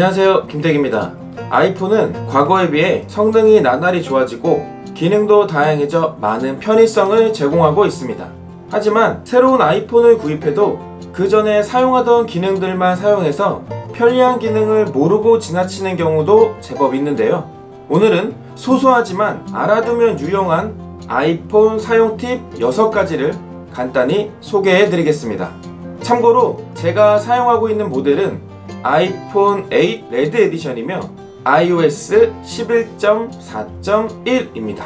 안녕하세요 김택입니다. 아이폰은 과거에 비해 성능이 나날이 좋아지고 기능도 다양해져 많은 편의성을 제공하고 있습니다. 하지만 새로운 아이폰을 구입해도 그 전에 사용하던 기능들만 사용해서 편리한 기능을 모르고 지나치는 경우도 제법 있는데요. 오늘은 소소하지만 알아두면 유용한 아이폰 사용 팁 6가지를 간단히 소개해 드리겠습니다. 참고로 제가 사용하고 있는 모델은 아이폰 8 레드 에디션이며 iOS 11.4.1입니다.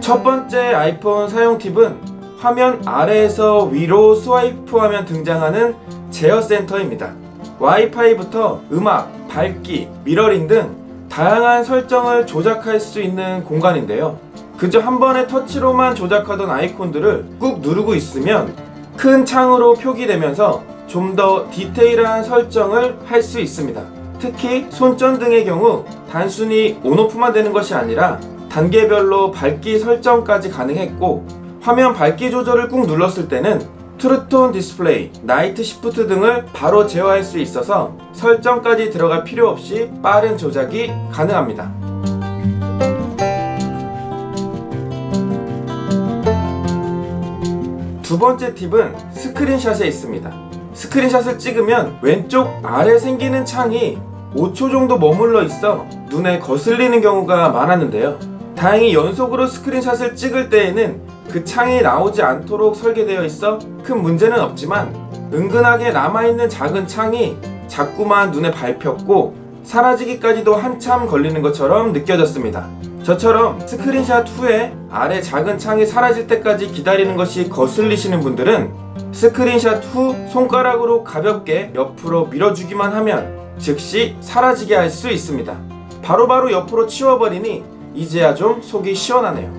첫 번째 아이폰 사용 팁은 화면 아래에서 위로 스와이프하면 등장하는 제어 센터입니다. 와이파이부터 음악, 밝기, 미러링 등 다양한 설정을 조작할 수 있는 공간인데요. 그저 한 번의 터치로만 조작하던 아이콘들을 꾹 누르고 있으면 큰 창으로 표기되면서 좀 더 디테일한 설정을 할 수 있습니다. 특히 손전등의 경우 단순히 온오프만 되는 것이 아니라 단계별로 밝기 설정까지 가능했고 화면 밝기 조절을 꾹 눌렀을 때는 트루톤 디스플레이, 나이트 시프트 등을 바로 제어할 수 있어서 설정까지 들어갈 필요 없이 빠른 조작이 가능합니다. 두 번째 팁은 스크린샷에 있습니다. 스크린샷을 찍으면 왼쪽 아래 생기는 창이 5초 정도 머물러 있어 눈에 거슬리는 경우가 많았는데요. 다행히 연속으로 스크린샷을 찍을 때에는 그 창이 나오지 않도록 설계되어 있어 큰 문제는 없지만 은근하게 남아있는 작은 창이 자꾸만 눈에 밟혔고 사라지기까지도 한참 걸리는 것처럼 느껴졌습니다. 저처럼 스크린샷 후에 아래 작은 창이 사라질 때까지 기다리는 것이 거슬리시는 분들은 스크린샷 후 손가락으로 가볍게 옆으로 밀어주기만 하면 즉시 사라지게 할 수 있습니다. 바로바로 바로 옆으로 치워버리니 이제야 좀 속이 시원하네요.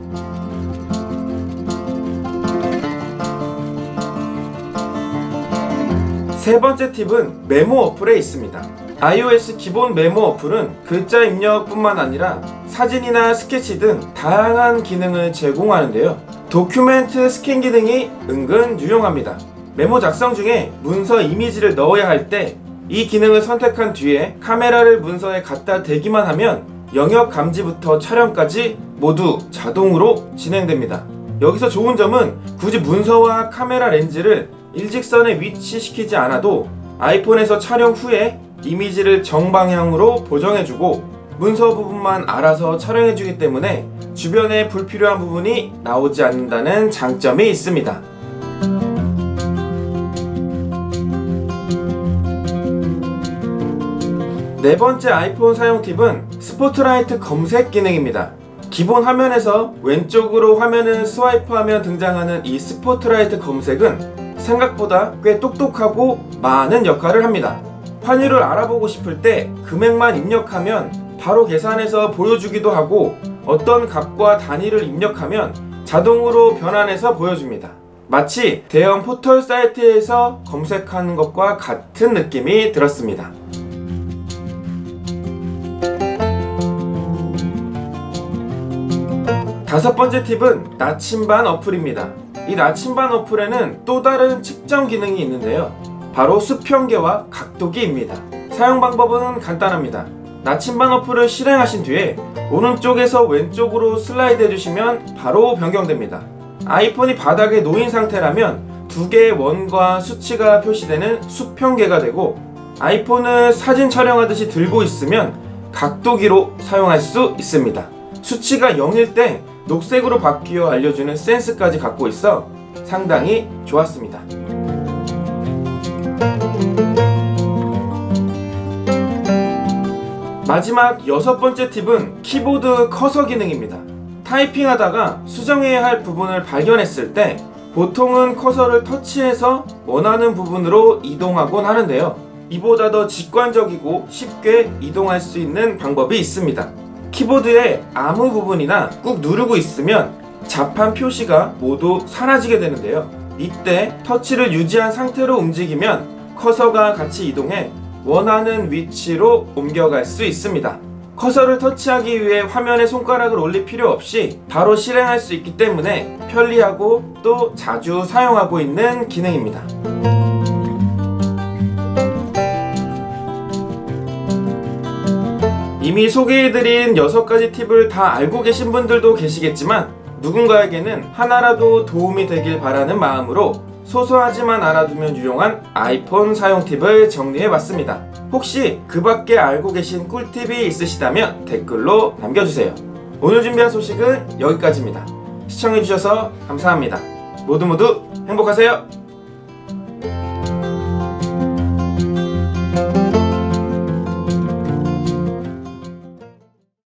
세 번째 팁은 메모 어플에 있습니다. iOS 기본 메모 어플은 글자 입력뿐만 아니라 사진이나 스케치 등 다양한 기능을 제공하는데요. 도큐멘트 스캔 기능이 은근 유용합니다. 메모 작성 중에 문서 이미지를 넣어야 할 때 이 기능을 선택한 뒤에 카메라를 문서에 갖다 대기만 하면 영역 감지부터 촬영까지 모두 자동으로 진행됩니다. 여기서 좋은 점은 굳이 문서와 카메라 렌즈를 일직선에 위치시키지 않아도 아이폰에서 촬영 후에 이미지를 정방향으로 보정해주고 문서 부분만 알아서 촬영해주기 때문에 주변에 불필요한 부분이 나오지 않는다는 장점이 있습니다. 네 번째 아이폰 사용 팁은 스포트라이트 검색 기능입니다. 기본 화면에서 왼쪽으로 화면을 스와이프하면 등장하는 이 스포트라이트 검색은 생각보다 꽤 똑똑하고 많은 역할을 합니다. 환율을 알아보고 싶을 때 금액만 입력하면 바로 계산해서 보여주기도 하고 어떤 값과 단위를 입력하면 자동으로 변환해서 보여줍니다. 마치 대형 포털 사이트에서 검색하는 것과 같은 느낌이 들었습니다. 다섯 번째 팁은 나침반 어플입니다. 이 나침반 어플에는 또 다른 측정 기능이 있는데요. 바로 수평계와 각도기입니다. 사용 방법은 간단합니다. 나침반 어플을 실행하신 뒤에 오른쪽에서 왼쪽으로 슬라이드 해주시면 바로 변경됩니다. 아이폰이 바닥에 놓인 상태라면 두 개의 원과 수치가 표시되는 수평계가 되고 아이폰을 사진 촬영하듯이 들고 있으면 각도기로 사용할 수 있습니다. 수치가 0일 때 녹색으로 바뀌어 알려주는 센스까지 갖고 있어 상당히 좋았습니다. 마지막 여섯 번째 팁은 키보드 커서 기능입니다. 타이핑 하다가 수정해야 할 부분을 발견했을 때 보통은 커서를 터치해서 원하는 부분으로 이동하곤 하는데요. 이보다 더 직관적이고 쉽게 이동할 수 있는 방법이 있습니다. 키보드의 아무 부분이나 꾹 누르고 있으면 자판 표시가 모두 사라지게 되는데요. 이때 터치를 유지한 상태로 움직이면 커서가 같이 이동해 원하는 위치로 옮겨갈 수 있습니다. 커서를 터치하기 위해 화면에 손가락을 올릴 필요 없이 바로 실행할 수 있기 때문에 편리하고 또 자주 사용하고 있는 기능입니다. 이미 소개해드린 6가지 팁을 다 알고 계신 분들도 계시겠지만 누군가에게는 하나라도 도움이 되길 바라는 마음으로 소소하지만 알아두면 유용한 아이폰 사용 팁을 정리해봤습니다. 혹시 그 밖에 알고 계신 꿀팁이 있으시다면 댓글로 남겨주세요. 오늘 준비한 소식은 여기까지입니다. 시청해주셔서 감사합니다. 모두 모두 행복하세요.